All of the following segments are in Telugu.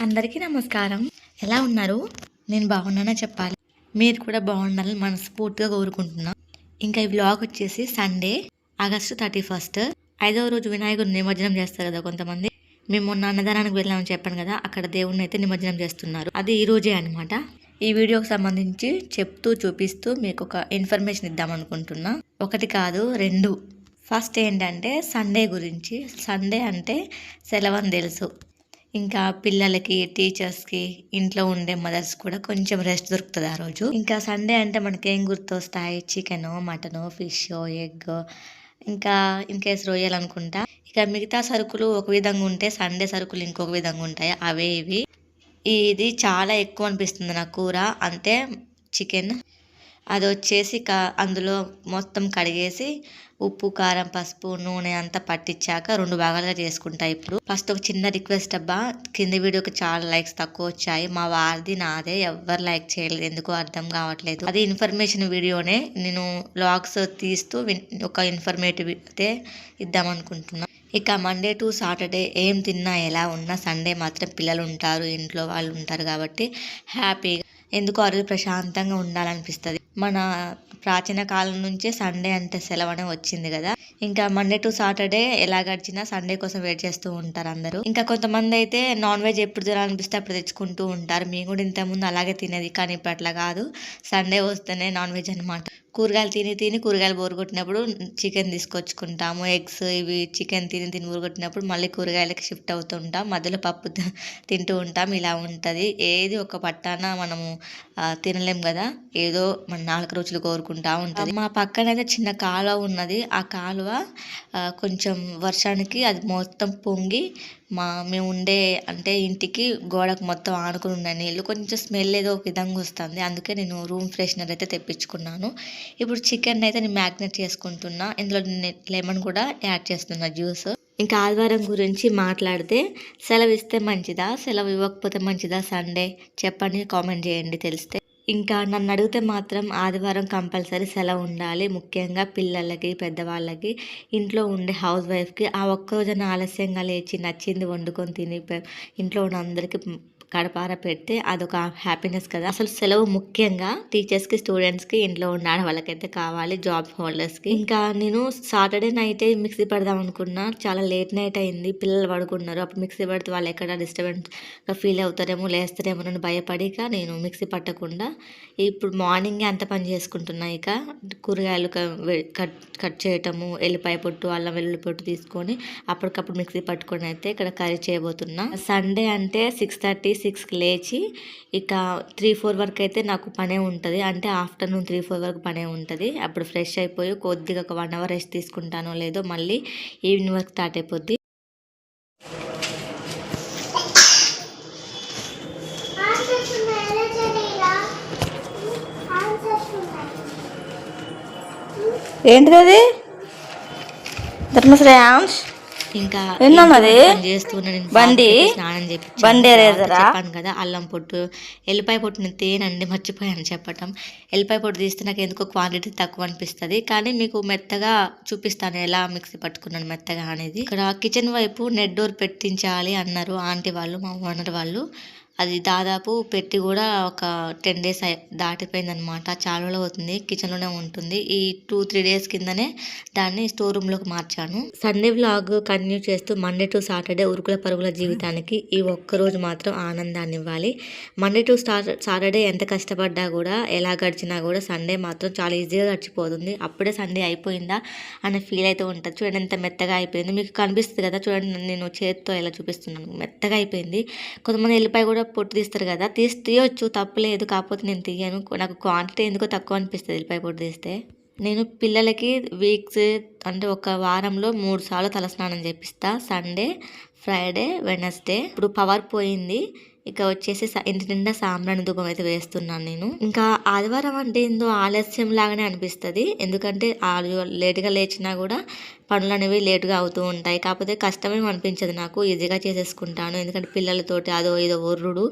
అందరికీ నమస్కారం. ఎలా ఉన్నారు? నేను బాగున్నానని చెప్పాలి. మీరు కూడా బాగుండాలని మనస్ఫూర్తిగా కోరుకుంటున్నా. ఇంకా ఈ వ్లాగ్ వచ్చేసి సండే ఆగస్టు థర్టీ ఫస్ట్. ఐదవ రోజు వినాయకుడు నిమజ్జనం చేస్తారు కదా కొంతమంది. మేము మొన్న అన్నదానానికి వెళ్ళామని చెప్పాను కదా అక్కడ దేవుడిని అయితే నిమజ్జనం చేస్తున్నారు. అది ఈ రోజే అనమాట ఈ వీడియోకి సంబంధించి చెప్తూ చూపిస్తూ మీకు ఒక ఇన్ఫర్మేషన్ ఇద్దాం అనుకుంటున్నా. ఒకటి కాదు రెండు. ఫస్ట్ ఏంటంటే సండే గురించి. సండే అంటే సెలవు అని తెలుసు. ఇంకా పిల్లలకి టీచర్స్కి ఇంట్లో ఉండే మదర్స్ కూడా కొంచెం రెస్ట్ దొరుకుతుంది ఆ రోజు. ఇంకా సండే అంటే మనకేం గుర్తొస్తాయి? చికెన్ మటన్ ఫిష్ ఎగ్ ఇంకా ఇన్కేస్ రొయ్యలు అనుకుంటా. ఇక మిగతా సరుకులు ఒక విధంగా ఉంటే సండే సరుకులు ఇంకొక విధంగా ఉంటాయి. అవే ఇవి. ఇది చాలా ఎక్కువ అనిపిస్తుంది నా కూర. అంటే చికెన్ అది వచ్చేసి క- అందులో మొత్తం కడిగేసి ఉప్పు కారం పసుపు నూనె అంతా పట్టించాక రెండు భాగాలుగా చేసుకుంటా ఇప్పుడు. ఫస్ట్ ఒక చిన్న రిక్వెస్ట్ అబ్బా కింద వీడియోకి చాలా లైక్స్ తక్కువ వచ్చాయి. మా వారిది నాదే ఎవ్వరు లైక్ చేయలేదు ఎందుకు అర్థం కావట్లేదు. అది ఇన్ఫర్మేషన్ వీడియోనే నేను వ్లాగ్స్ తీస్తూ విన్- ఒక ఇన్ఫర్మేటివ్ అయితే ఇద్దాం అనుకుంటున్నాను ఇక మండే టు సాటర్డే ఏం తిన్నా ఎలా ఉన్నా సండే మాత్రం పిల్లలు ఉంటారు ఇంట్లో వాళ్ళు ఉంటారు కాబట్టి హ్యాపీగా ఎందుకో అరుదు ప్రశాంతంగా ఉండాలనిపిస్తుంది. మన ప్రాచీన కాలం నుంచే సండే అంటే సెలవు అనే వచ్చింది కదా. ఇంకా మండే టు సాటర్డే ఎలా గడిచినా సండే కోసం వెయిట్ చేస్తూ ఉంటారు అందరూ. ఇంకా కొంతమంది అయితే నాన్ వెజ్ ఎప్పుడు తినాలనిపిస్తే అప్పుడు తెచ్చుకుంటూ ఉంటారు. మేము కూడా ఇంతకుముందు అలాగే తినేది కానీ ఇప్పుడు అట్లా కాదు. సండే వస్తేనే నాన్ వెజ్ అనమాట కూరగాయలు తిని తిని కూరగాయలు బోరు కొట్టినప్పుడు చికెన్ తీసుకొచ్చుకుంటాము. ఎగ్స్ ఇవి చికెన్ తిని తిని బోరు కొట్టినప్పుడు మళ్ళీ కూరగాయలకి షిఫ్ట్ అవుతుంటాం మధ్యలో పప్పు తింటూ ఉంటాం. ఇలా ఉంటుంది. ఏది ఒక పట్టాన మనము తినలేం కదా. ఏదో మన నాలుగు రుచులు కోరుకుంటా ఉంటుంది. మా పక్కన అయితే చిన్న కాలువ ఉన్నది. ఆ కాలువ కొంచెం వర్షానికి అది మొత్తం పొంగి మా మేము ఉండే అంటే ఇంటికి గోడకు మొత్తం ఆనుకుని ఉన్న నీళ్ళు కొంచెం స్మెల్ ఏదో ఒక విధంగా వస్తుంది. అందుకే నేను రూమ్ ఫ్రెషనర్ అయితే తెప్పించుకున్నాను. ఇప్పుడు చికెన్ అయితే నేను మ్యాగ్నేట్ చేసుకుంటున్నా. ఇందులో లెమన్ కూడా యాడ్ చేస్తున్నా జ్యూస్. ఇంకా ఆదివారం గురించి మాట్లాడితే సెలవు ఇస్తే మంచిదా? సెలవు ఇవ్వకపోతే మంచిదా? సండే? చెప్పండి కామెంట్ చేయండి తెలిస్తే. ఇంకా నన్ను అడిగితే మాత్రం ఆదివారం కంపల్సరీ సెలవు ఉండాలి. ముఖ్యంగా పిల్లలకి పెద్దవాళ్ళకి ఇంట్లో ఉండే హౌస్ వైఫ్కి. ఆ ఒక్క రోజున ఆలస్యంగా లేచి నచ్చింది వండుకొని తిని ఇంట్లో ఉన్న అందరికీ కడపార పెడితే అదొక హ్యాపీనెస్ కదా. అసలు సెలవు ముఖ్యంగా టీచర్స్కి స్టూడెంట్స్కి ఇంట్లో ఉన్న వాళ్ళకైతే కావాలి జాబ్ హోల్డర్స్కి ఇంకా నేను సాటర్డే నైట్ మిక్సీ పెడదాం అనుకున్నా. చాలా లేట్ నైట్ అయింది. పిల్లలు పడుకున్నారు. అప్పుడు మిక్సీ పెడితే వాళ్ళు ఎక్కడ డిస్టర్బెన్స్గా ఫీల్ అవుతారేమో లేస్తారేమో అని భయపడిక నేను మిక్సీ పట్టకుండా ఇప్పుడు మార్నింగే అంత పని చేసుకుంటున్నా ఇక. కూరగాయలు కట్ కట్ చేయటము ఎల్లిపాయ పొట్టు అల్లం వెల్లుల్లి పొట్టు తీసుకొని అప్పటికప్పుడు మిక్సీ పట్టుకొని అయితే ఇక్కడ కర్రీ చేయబోతున్నా. సండే అంటే సిక్స్ థర్టీ సిక్స్కి లేచి ఇక త్రీ ఫోర్ వరకు అయితే నాకు పనే ఉంటుంది. అంటే ఆఫ్టర్నూన్ త్రీ ఫోర్ వరకు పనే ఉంటుంది. అప్పుడు ఫ్రెష్ అయిపోయి కొద్దిగా ఒక వన్ అవర్ రెస్ట్ తీసుకుంటానో లేదో మళ్ళీ ఈవినింగ్ వరకు స్టార్ట్ అయిపోద్ది ఆన్సర్స్ ఉన్నాయి ఎలా చదివిరా ఆన్సర్స్ ఉన్నాయి ఏంటిది ధర్మశ్రేయాంశ్ ఇంకా ఎన్నన్నది? ఇంట్లో పని చేస్తూనే నేను బండి? స్నానం చేపించాను. బండి? చెప్పాను కదా అల్లం పొట్టు ఎల్లిపాయ పొట్టు నేను తేనండి మర్చిపోయాను చెప్పటం ఎల్లిపాయ పొట్టు తీస్తే నాకు ఎందుకో క్వాంటిటీ తక్కువ అనిపిస్తుంది కానీ మీకు మెత్తగా చూపిస్తాను ఎలా మిక్సీ పట్టుకున్నాను మెత్తగా అనేది ఇక్కడ కిచెన్ వైపు నెట్ డోర్ పెట్టించాలి అన్నారు ఆంటీ వాళ్ళు మా ఓనర్ వాళ్ళు అది దాదాపు పెట్టి కూడా ఒక టెన్ డేస్ దాటిపోయింది అనమాట చాలా రోజులు అవుతుంది కిచెన్లోనే ఉంటుంది. ఈ టూ త్రీ డేస్ కిందనే దాన్ని స్టోర్ రూమ్లోకి మార్చాను. సండే వ్లాగ్ కంటిన్యూ చేస్తూ మండే టు సాటర్డే ఉరుకుల పరుగుల జీవితానికి ఈ ఒక్క రోజు మాత్రం ఆనందాన్ని ఇవ్వాలి. మండే టు సాటర్డే ఎంత కష్టపడ్డా కూడా ఎలా గడిచినా కూడా సండే మాత్రం చాలా ఈజీగా గడిచిపోతుంది. అప్పుడే సండే అయిపోయిందా అనే ఫీల్ అయితే ఉంటుంది. చూడండి ఎంత మెత్తగా అయిపోయింది. మీకు కనిపిస్తుంది కదా చూడండి నేను చేతితో ఎలా చూపిస్తున్నాను. మెత్తగా అయిపోయింది. కొంతమంది ఎల్లిపాయ కూడా పొట్టు తీస్తారు కదా తీసి తీయొచ్చు తప్పులేదు కాకపోతే నేను తీయను. నాకు క్వాంటిటీ ఎందుకో తక్కువ అనిపిస్తుంది ఎల్లిపాయ పొట్టు తీస్తే. నేను పిల్లలకి వీక్స్ అంటే ఒక వారంలో మూడు సార్లు తలస్నానం చేపిస్తా. సండే ఫ్రైడే వెనస్డే ఇప్పుడు పవర్ పోయింది. ఇక వచ్చేసి ఇంటి నిండా సాంబ్రాణి ధూపం అయితే వేస్తున్నాను నేను. ఇంకా ఆదివారం అంటే ఏందో ఆలస్యం లాగానే అనిపిస్తుంది. ఎందుకంటే ఆ లేటుగా లేచినా కూడా పనులు అనేవి లేటుగా అవుతూ ఉంటాయి. కాకపోతే కష్టమేం అనిపించదు నాకు. ఈజీగా చేసేసుకుంటాను. ఎందుకంటే పిల్లలతోటి అదో ఏదో ఒర్రుడు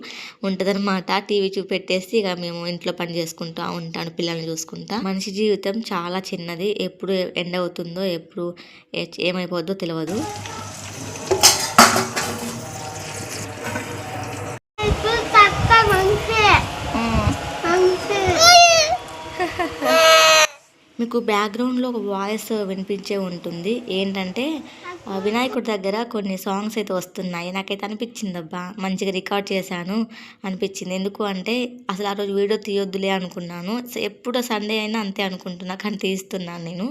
ఉంటుందన్నమాట. టీవీ చూపెట్టేసి ఇక మేము ఇంట్లో పని చేసుకుంటా ఉంటాను పిల్లల్ని చూసుకుంటా. మనిషి జీవితం చాలా చిన్నది. ఎప్పుడు ఎండ్ అవుతుందో ఎప్పుడు ఏమైపోద్దో తెలియదు మీకు బ్యాక్గ్రౌండ్లో ఒక వాయిస్ వినిపించే ఉంటుంది. ఏంటంటే వినాయకుడి దగ్గర కొన్ని సాంగ్స్ అయితే వస్తున్నాయి. నాకైతే అనిపించింది అబ్బా మంచిగా రికార్డ్ చేశాను అనిపించింది. ఎందుకు అంటే అసలు ఆ రోజు వీడియో తీయొద్దులే అనుకున్నాను. ఎప్పుడు సండే అయినా అంతే అనుకుంటున్నా కానీ తీస్తున్నాను నేను.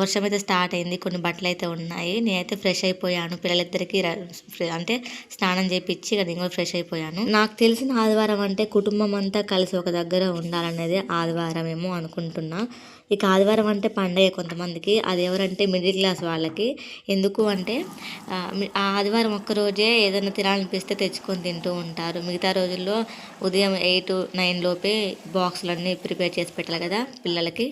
వర్షం అయితే స్టార్ట్ అయింది కొన్ని బట్టలు అయితే ఉన్నాయి. నేనైతే ఫ్రెష్ అయిపోయాను. పిల్లలిద్దరికి అంటే స్నానం చేయించి ఇక నేను కూడా ఫ్రెష్ అయిపోయాను. నాకు తెలిసిన ఆదివారం అంటే కుటుంబం అంతా కలిసి ఒక దగ్గర ఉండాలనేది ఆదివారం ఏమో అనుకుంటున్నా. ఇక ఆదివారం అంటే పండగ కొంతమందికి. అది ఎవరంటే మిడిల్ క్లాస్ వాళ్ళకి. ఎందుకు అంటే ఆ, ఆదివారం ఒక్కరోజే ఏదైనా తినాలనిపిస్తే తెచ్చుకొని తింటూ ఉంటారు. మిగతా రోజుల్లో ఉదయం ఎయిట్ నైన్ లోపే బాక్సులన్నీ ప్రిపేర్ చేసి పెట్టాలి కదా పిల్లలకి.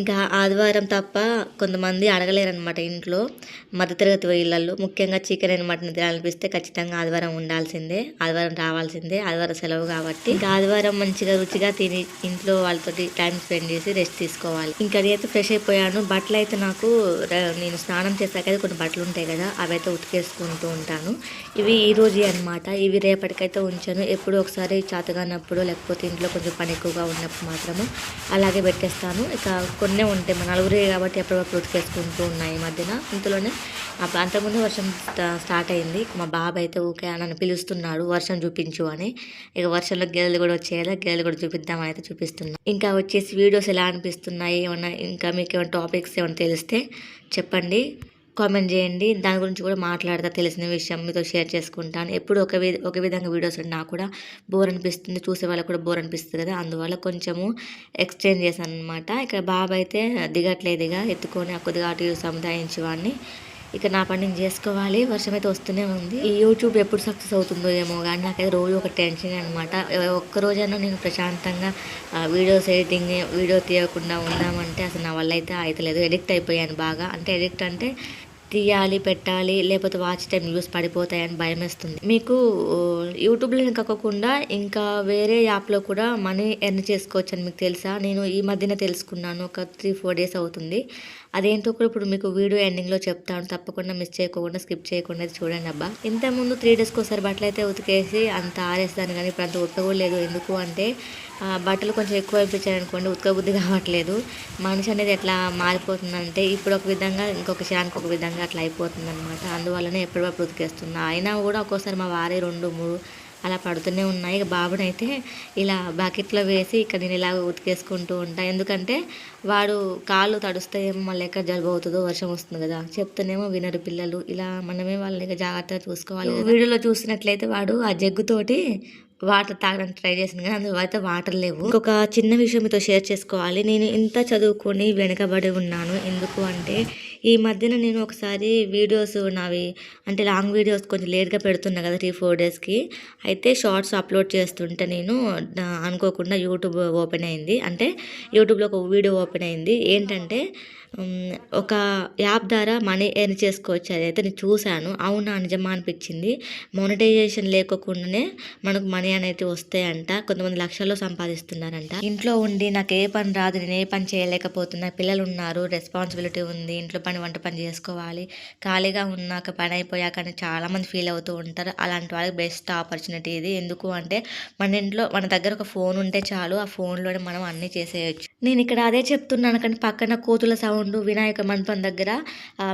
ఇంకా ఆదివారం తప్ప కొంతమంది అడగలేరనమాట ఇంట్లో. మధ్యతరగతి ఇళ్ళల్లో ముఖ్యంగా చికెన్ అండ్ మటన్ తినాలనిపిస్తే ఖచ్చితంగా ఆదివారం ఉండాల్సిందే ఆదివారం రావాల్సిందే ఆదివారం సెలవు కాబట్టి. ఇంకా ఆదివారం మంచిగా రుచిగా తిని ఇంట్లో వాళ్ళతోటి టైం స్పెండ్ చేసి రెస్ట్ తీసుకోవాలి. ఇంకా అయితే ఫ్రెష్ అయిపోయాను. బట్టలు అయితే నాకు నేను స్నానం చేశాక అయితే కొన్ని బట్టలు ఉంటాయి కదా అవి అయితే ఉతికేసుకుంటూ ఉంటాను. ఇవి ఈ రోజు అనమాట ఇవి రేపటికైతే ఉంచాను. ఎప్పుడు ఒకసారి చేతగానప్పుడు లేకపోతే ఇంట్లో కొంచెం పని ఎక్కువగా ఉన్నప్పుడు మాత్రము అలాగే పెట్టేస్తాను. ఇక కొన్నే ఉంటాయి మన నలుగురే కాబట్టి ఎప్పుడప్పుడు ఉతికేసుకుంటూ ఉన్నాయి ఈ మధ్యన. ఇంతలోనే అప్పుడు అంతకుముందు వర్షం స్టార్ట్ అయింది. మా బాబాయ్ అయితే ఊకే నన్ను పిలుస్తున్నాడు వర్షం చూపించు అని. ఇక వర్షంలో గేదెలు కూడా వచ్చేలా గేదెలు కూడా చూపిద్దామని అయితే చూపిస్తున్నా. ఇంకా వచ్చేసి వీడియోస్ ఎలా అనిపిస్తున్నాయి ఏమన్నా ఇంకా మీకు ఏమైనా టాపిక్స్ ఏమైనా తెలిస్తే చెప్పండి. కామెంట్ చేయండి. దాని గురించి కూడా మాట్లాడతా తెలిసిన విషయం మీతో షేర్ చేసుకుంటాను. ఎప్పుడు ఒక వి ఒక విధంగా వీడియోస్ ఉంటే నాకు కూడా బోర్ అనిపిస్తుంది. చూసే వాళ్ళకి కూడా బోర్ అనిపిస్తుంది కదా. అందువల్ల కొంచెము ఎక్స్చేంజ్ చేశాను అనమాట ఇక్కడ బాబు అయితే దిగట్లేదు ఇక. ఎత్తుకొని కొద్దిగా అటు సముదాయించి వాడిని. ఇక నా పని నేను చేసుకోవాలి. వర్షం అయితే వస్తూనే ఉంది. ఈ యూట్యూబ్ ఎప్పుడు సక్సెస్ అవుతుందో ఏమో కానీ నాకైతే రోజు ఒక టెన్షన్ అనమాట ఒక్కరోజైనా నేను ప్రశాంతంగా వీడియోస్ ఎడిటింగ్ వీడియో తీయకుండా ఉందామంటే అసలు నా వల్ల అయితే అవుతలేదు ఎడిక్ట్ అయిపోయాను బాగా. అంటే ఎడిక్ట్ అంటే తీయాలి పెట్టాలి లేకపోతే వాచ్ టైం వ్యూస్ పడిపోతాయని భయం వేస్తుంది మీకు యూట్యూబ్లో కాకుండా ఇంకా వేరే యాప్లో కూడా మనీ ఎర్న్ చేసుకోవచ్చు అని మీకు తెలుసా? నేను ఈ మధ్యన తెలుసుకున్నాను ఒక త్రీ ఫోర్ డేస్ అవుతుంది. అదేంటో కూడా ఇప్పుడు మీకు వీడియో ఎండింగ్లో చెప్తాను. తప్పకుండా మిస్ చేయకుండా స్కిప్ చేయకుండా చూడండి అబ్బా. ఇంతకుముందు త్రీ డేస్కి ఒకసారి బట్టలు అయితే ఉతికేసి అంత ఆరేస్తాను కానీ ఇప్పుడు అంత ఉతకలేదు ఎందుకు అంటే బట్టలు కొంచెం ఎక్కువ అయిపోయాయి అనుకోండి ఉతకబుద్ధి కావట్లేదు. మనిషి అనేది ఎట్లా మారిపోతుందంటే ఇప్పుడు ఒక విధంగా ఇంకొక క్షణానికి ఒక విధంగా అట్లా అయిపోతుంది అనమాట అందువల్లనే ఎప్పటికప్పుడు ఉతికేస్తున్నా. అయినా కూడా ఒక్కోసారి మా వారే రెండు మూడు అలా పడుతూనే ఉన్నాయి. ఇక బాబునైతే ఇలా బకెట్లో వేసి ఇక్కడ నేను ఇలా ఉతికేసుకుంటూ ఉంటాను ఎందుకంటే వాడు కాళ్ళు తడుస్తాయేమో మళ్ళీ ఎక్కడ జలుబు అవుతుందో వర్షం వస్తుంది కదా. చెప్తేనేమో వినరు పిల్లలు. ఇలా మనమే వాళ్ళని జాగ్రత్తగా చూసుకోవాలి వీడియోలో చూసినట్లయితే వాడు ఆ జగ్గుతోటి వాటర్ తాగడానికి ట్రై చేసింది కానీ అందులో అయితే వాటర్ లేవు. ఇంకొక చిన్న విషయం మీతో షేర్ చేసుకోవాలి. నేను ఇంత చదువుకొని వెనకబడి ఉన్నాను. ఎందుకు అంటే ఈ మధ్యన నేను ఒకసారి వీడియోస్ నావి అంటే లాంగ్ వీడియోస్ కొంచెం లేట్గా పెడుతున్నా కదా త్రీ ఫోర్ డేస్కి అయితే షార్ట్స్ అప్లోడ్ చేస్తుంటే నేను అనుకోకుండా యూట్యూబ్ ఓపెన్ అయింది. అంటే యూట్యూబ్లో ఒక వీడియో ఓపెన్ అయింది. ఏంటంటే ఒక యాప్ ద్వారా మనీ ఎర్న్ చేసుకోవచ్చు. అదైతే నేను చూశాను. అవునా? నిజమా అనిపించింది. మోనిటైజేషన్ లేకోకుండానే మనకు మనీ అనేది వస్తాయంట. కొంతమంది లక్షల్లో సంపాదిస్తున్నారంట. ఇంట్లో ఉండి నాకు ఏ పని రాదు నేను ఏ పని చేయలేకపోతున్నా పిల్లలు ఉన్నారు రెస్పాన్సిబిలిటీ ఉంది ఇంట్లో పని వంట పని చేసుకోవాలి ఖాళీగా ఉన్నాక పని అయిపోయాక అని చాలామంది ఫీల్ అవుతూ ఉంటారు. అలాంటి వాళ్ళకి బెస్ట్ ఆపర్చునిటీ ఇది. ఎందుకు అంటే మన ఇంట్లో మన దగ్గర ఒక ఫోన్ ఉంటే చాలు ఆ ఫోన్లోనే మనం అన్నీ చేసేయచ్చు. నేను ఇక్కడ అదే చెప్తున్నాను కానీ పక్కన కోతుల సౌండ్ వినాయక మండపం దగ్గర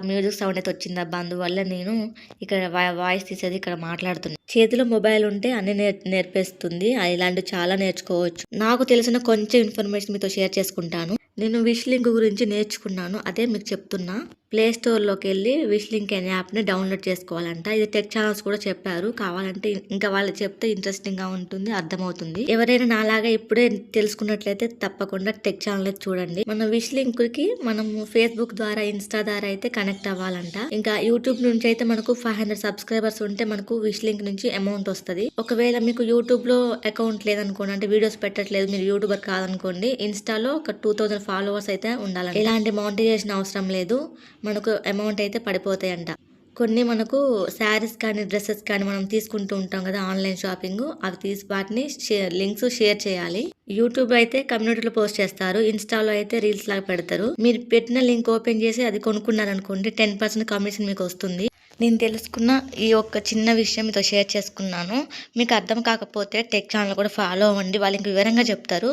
మ్యూజిక్ సౌండ్ అయితే వచ్చింది అబ్బా అందువల్ల నేను ఇక్కడ వాయిస్ తీసేది ఇక్కడ మాట్లాడుతున్నాను చేతిలో మొబైల్ ఉంటే అన్ని నేర్ నేర్పేస్తుంది. ఇలాంటివి చాలా నేర్చుకోవచ్చు. నాకు తెలిసిన కొంచెం ఇన్ఫర్మేషన్ మీతో షేర్ చేసుకుంటాను. నేను విష్ లింక్ గురించి నేర్చుకున్నాను. అదే మీకు చెప్తున్నా. ప్లేస్టోర్లోకి వెళ్ళి విష్ లింక్ అనే యాప్ని డౌన్లోడ్ చేసుకోవాలంట. ఇది టెక్ ఛానల్స్ కూడా చెప్పారు. కావాలంటే ఇంకా వాళ్ళు చెప్తే ఇంట్రెస్టింగ్గా ఉంటుంది అర్థమవుతుంది. ఎవరైనా నాలాగా ఇప్పుడే తెలుసుకున్నట్లయితే తప్పకుండా టెక్ ఛానల్ చూడండి. మన విష్ లింక్కి మనం ఫేస్బుక్ ద్వారా ఇన్స్టా ద్వారా అయితే కనెక్ట్ అవ్వాలంట. ఇంకా యూట్యూబ్ నుంచి అయితే మనకు ఫైవ్ హండ్రెడ్ సబ్స్క్రైబర్స్ ఉంటే మనకు విష్ లింక్ నుంచి అమౌంట్ వస్తుంది. ఒకవేళ మీకు యూట్యూబ్లో అకౌంట్ లేదనుకోండి అంటే వీడియోస్ పెట్టట్లేదు మీరు యూట్యూబర్ కాదనుకోండి ఇన్స్టాలో ఒక టూ థౌసండ్ ఫాలోవర్స్ అయితే ఉండాలి ఎలాంటి మౌంటైజేషన్ అవసరం లేదు. మనకు అమౌంట్ అయితే పడిపోతాయంట. కొన్ని మనకు శారీస్ కానీ డ్రెస్సెస్ కానీ మనం తీసుకుంటూ ఉంటాం కదా ఆన్లైన్ షాపింగ్ అవి తీసి వాటిని షేర్ లింక్స్ షేర్ చేయాలి. యూట్యూబ్ అయితే కమ్యూనిటీలో పోస్ట్ చేస్తారు. ఇన్స్టాలో అయితే రీల్స్ లాగా పెడతారు. మీరు పెట్టిన లింక్ ఓపెన్ చేసి అది కొనుక్కున్నారనుకోండి టెన్ పర్సెంట్ కమిషన్ మీకు వస్తుంది. నేను తెలుసుకున్న ఈ ఒక్క చిన్న విషయం మీతో షేర్ చేసుకున్నాను. మీకు అర్థం కాకపోతే టెక్ ఛానల్ కూడా ఫాలో అవ్వండి. వాళ్ళు ఇంక వివరంగా చెప్తారు.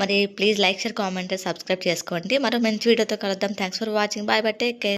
మరి please like share comment subscribe చేసుకోండి. మరో మంచి వీడియోతో కలుద్దాం. Thanks for watching bye but take care